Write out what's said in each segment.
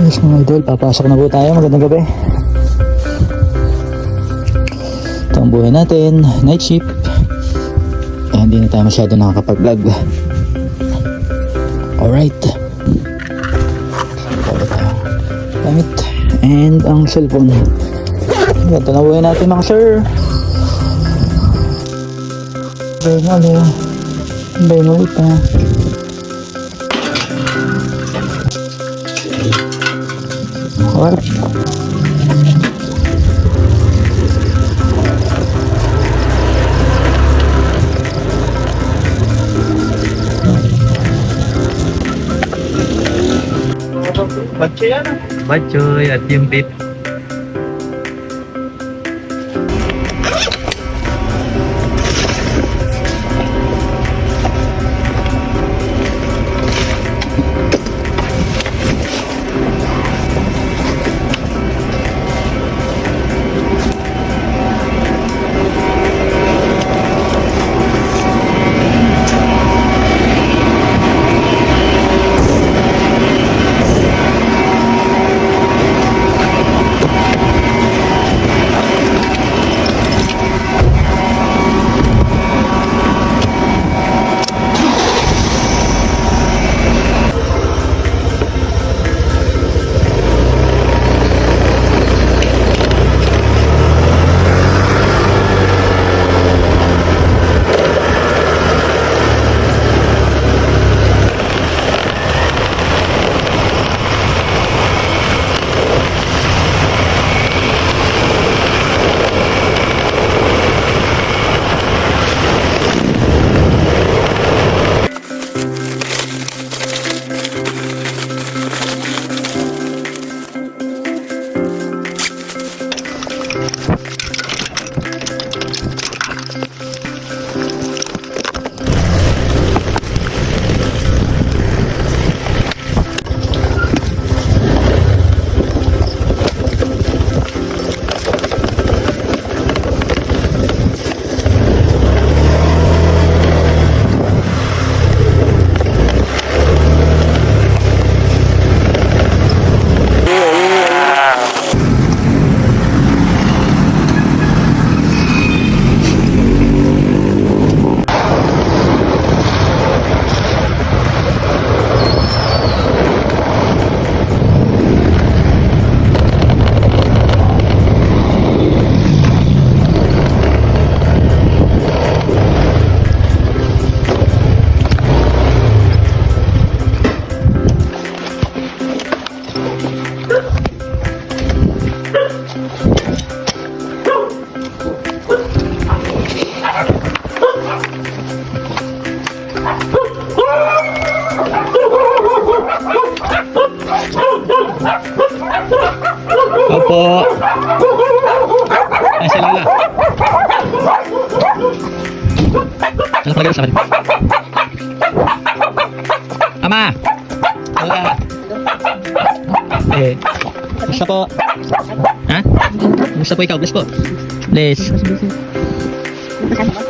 Yes mga idol, papasok na po tayo. Magandang gabi. Ito ang buhay natin. Night shift. Eh, hindi na tayo masyado nakakapag-vlog. Alright. Gamit. And ang cellphone. Ito na buhay natin mga sir. Bengali. Bengali pa. Alright. Batcho yan ah. Batchoy at yung beef. Opo. Ay, si Lola. Ano talaga sa akin? Ama! Lola! Eh, gusto po. Ha? Gusto po ikaw, bless po. Bless.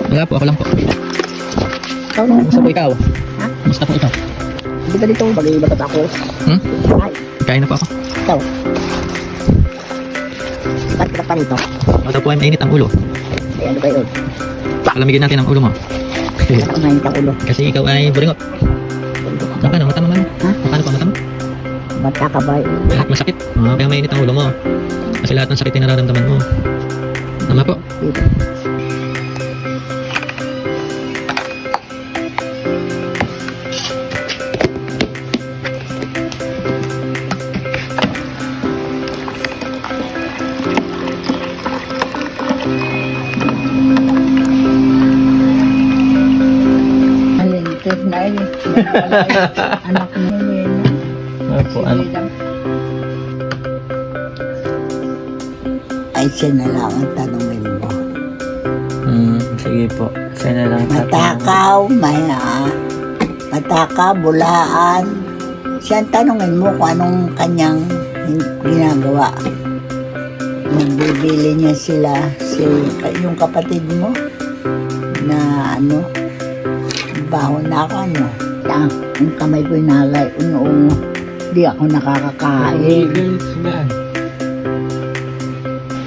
Wala po, ako lang po. Gusto po ikaw. Ha? Gusto po ikaw. Hindi ba dito bagay batat ako? Hmm? Kain na po ako. ikaw. Ka pa rito? O daw po ay mainit ang ulo. Ay, ano kayo? Palamigin natin ang ulo mo. Kumain ka ulo. Kasi ikaw ay buringot. Saka na, mata mo man. Ha? Makano pa mata mo? Ba't ka ka ba? Lahat masakit. Ah, kaya mainit ang ulo mo. Kasi lahat ng sakit ay nararamdaman mo. Tama po. Dito. Alintos na yun. Anak mo yun. Opo, ano? Ay, siya na lang ang tanongin mo. Hmm, sige po. Sa'yo na lang Matakaw, may ah, matakaw, bulaan. Siya ang tanongin mo kung anong kanyang ginagawa. Magbibili niya sila, si, yung kapatid mo, na ano, baho na ako, ano. Ang, ang kamay ko inalay, uno di ako nakakakain.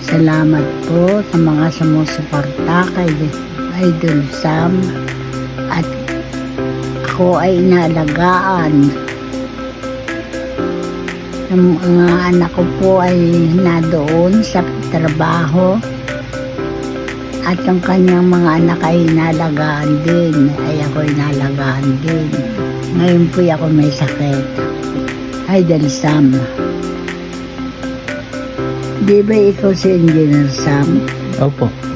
Salamat po sa mga sumusuporta kay Idol Sam at ako ay inaalagaan. Ang mga anak ko po ay nadoon sa trabaho at ang kanyang mga anak ay inalagaan din. Ay ako inalagaan din. Ngayon po ako may sakit. Idol Sam. Di ba ikaw si Engineer Sam? Opo.